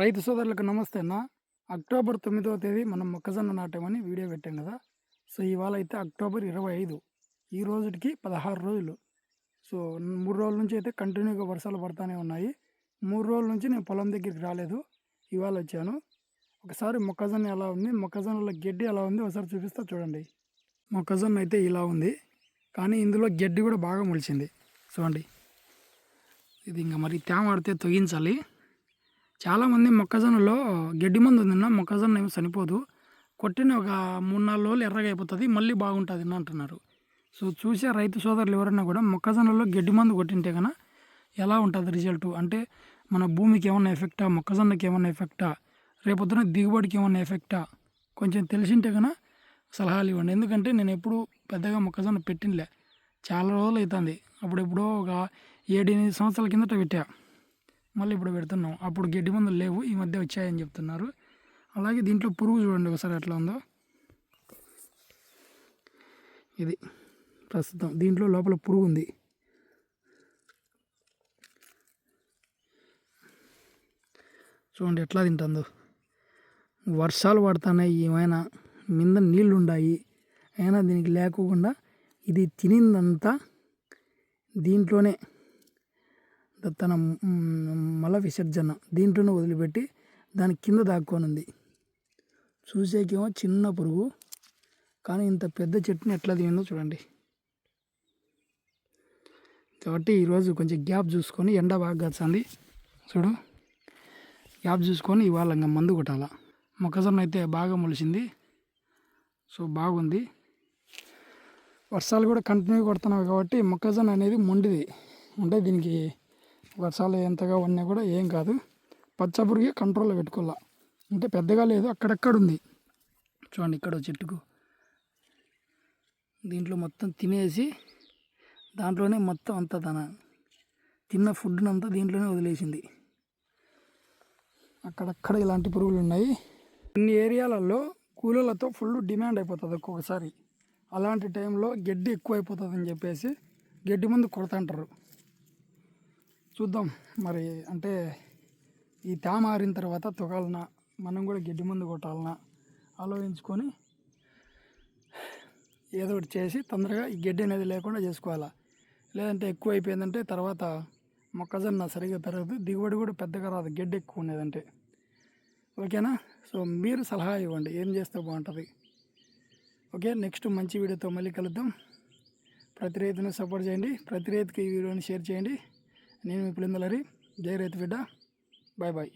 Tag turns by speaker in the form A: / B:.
A: రైతు సోదరులకు నమస్తే అన్న. అక్టోబర్ తొమ్మిదవ తేదీ మనం మొక్కజొన్న నాటామని వీడియో పెట్టాం కదా. సో ఇవాళ అయితే అక్టోబర్ ఇరవై ఐదు. ఈ రోజుకి పదహారు రోజులు. సో మూడు రోజుల నుంచి అయితే కంటిన్యూగా వర్షాలు పడుతూనే ఉన్నాయి. మూడు రోజుల నుంచి నేను పొలం దగ్గరికి రాలేదు. ఇవాళ వచ్చాను. ఒకసారి మొక్కజొన్న ఎలా ఉంది? మొక్కజొన్నలో గడ్డి ఎలా ఉంది? ఒకసారి చూపిస్తా చూడండి. మొక్కజొన్న అయితే ఇలా ఉంది. కానీ ఇందులో గడ్డి కూడా బాగా మొలిచింది. చూడండి. ఇది ఇంకా మరి తేమ ఆడితే తొగించాలి. చాలామంది మొక్కజొన్నలో గడ్డి మందు ఉందన్న మొక్కజొన్న ఏమి చనిపోదు. కొట్టిన ఒక మూడు నాలుగు రోజులు ఎర్రగా అయిపోతుంది మళ్ళీ బాగుంటుంది అని అంటున్నారు. సో చూసే రైతు సోదరులు ఎవరైనా కూడా మొక్కజొన్నలో గడ్డి మందు కొట్టింటే కనుక ఎలా ఉంటుంది రిజల్ట్? అంటే మన భూమికి ఏమన్నా ఎఫెక్టా? మొక్కజొన్నకి ఏమన్నా ఎఫెక్టా? రేపొద్దున దిగుబడికి ఏమన్నా ఎఫెక్టా? కొంచెం తెలిసింటే కనుక సలహాలు ఇవ్వండి. ఎందుకంటే నేను ఎప్పుడు పెద్దగా మొక్కజొన్న పెట్టినలే. చాలా రోజులు అవుతుంది అప్పుడెప్పుడో ఒక ఏడు ఎనిమిది సంవత్సరాల కిందట పెట్టా. మళ్ళీ ఇప్పుడు పెడుతున్నాం. అప్పుడు గడ్డి మందులు లేవు ఈ మధ్య వచ్చాయని చెప్తున్నారు. అలాగే దీంట్లో పురుగు చూడండి ఒకసారి ఎట్లా ఉందో. ఇది ప్రస్తుతం దీంట్లో లోపల పురుగు ఉంది. చూడండి ఎట్లా తింటుందో. వర్షాలు పడుతున్నాయి ఏమైనా మింద నీళ్ళు ఉన్నాయి అయినా దీనికి లేకోకుండా ఇది తినిందంతా దీంట్లోనే. తన మల విసర్జన దీంట్లోనే వదిలిపెట్టి దాని కింద దాక్కోనుంది. చూసేకేమో చిన్న పురుగు కానీ ఇంత పెద్ద చెట్టుని ఎట్లా తిందో చూడండి. కాబట్టి ఈరోజు కొంచెం గ్యాప్ చూసుకొని ఎండ బాగా కాచండి చూడు గ్యాప్ చూసుకొని ఇవాళ ఇంకా మందు కొట్టాల. మొక్కజొన్న అయితే బాగా మొలిచింది సో బాగుంది. వర్షాలు కూడా కంటిన్యూ కొడుతున్నావు కాబట్టి మొక్కజొన్న అనేది మొండిది. అంటే దీనికి వర్షాలు ఎంతగా ఉన్నా కూడా ఏం కాదు. పచ్చపురుగే కంట్రోల్లో పెట్టుకోవాలా. అంటే పెద్దగా లేదు అక్కడక్కడ ఉంది. చూడండి ఇక్కడ చెట్టుకు. దీంట్లో మొత్తం తినేసి దాంట్లోనే మొత్తం అంతా తన తిన్న ఫుడ్ని అంతా దీంట్లోనే వదిలేసింది. అక్కడక్కడ ఇలాంటి పురుగులు ఉన్నాయి. కొన్ని ఏరియాలలో కూలీలతో ఫుల్ డిమాండ్ అయిపోతుంది ఒక్కొక్కసారి. అలాంటి టైంలో గడ్డి ఎక్కువ అయిపోతుంది అని చెప్పేసి గడ్డి మందు కొడతాంటారు చూద్దాం. మరి అంటే ఈ తేమ ఆరిన తర్వాత తొగాలనా మనం కూడా గడ్డి మందు కొట్టాలనా ఆలోచించుకొని ఏదో ఒకటి చేసి తొందరగా ఈ గడ్డి అనేది లేకుండా చేసుకోవాలా? లేదంటే ఎక్కువ అయిపోయిందంటే తర్వాత మొక్కజొన్న సరిగా పెరగదు దిగుబడి కూడా పెద్దగా రాదు గడ్డి ఎక్కువ ఉండేదంటే. ఓకేనా? సో మీరు సలహా ఇవ్వండి ఏం చేస్తే బాగుంటుంది. ఓకే నెక్స్ట్ మంచి వీడియోతో మళ్ళీ కలుద్దాం. ప్రతి రైతుని సపోర్ట్ చేయండి ప్రతి రైతుకి ఈ వీడియోని షేర్ చేయండి. నేను మీ పులిందలరి. జై రైతు బిడ్డ. Bye bye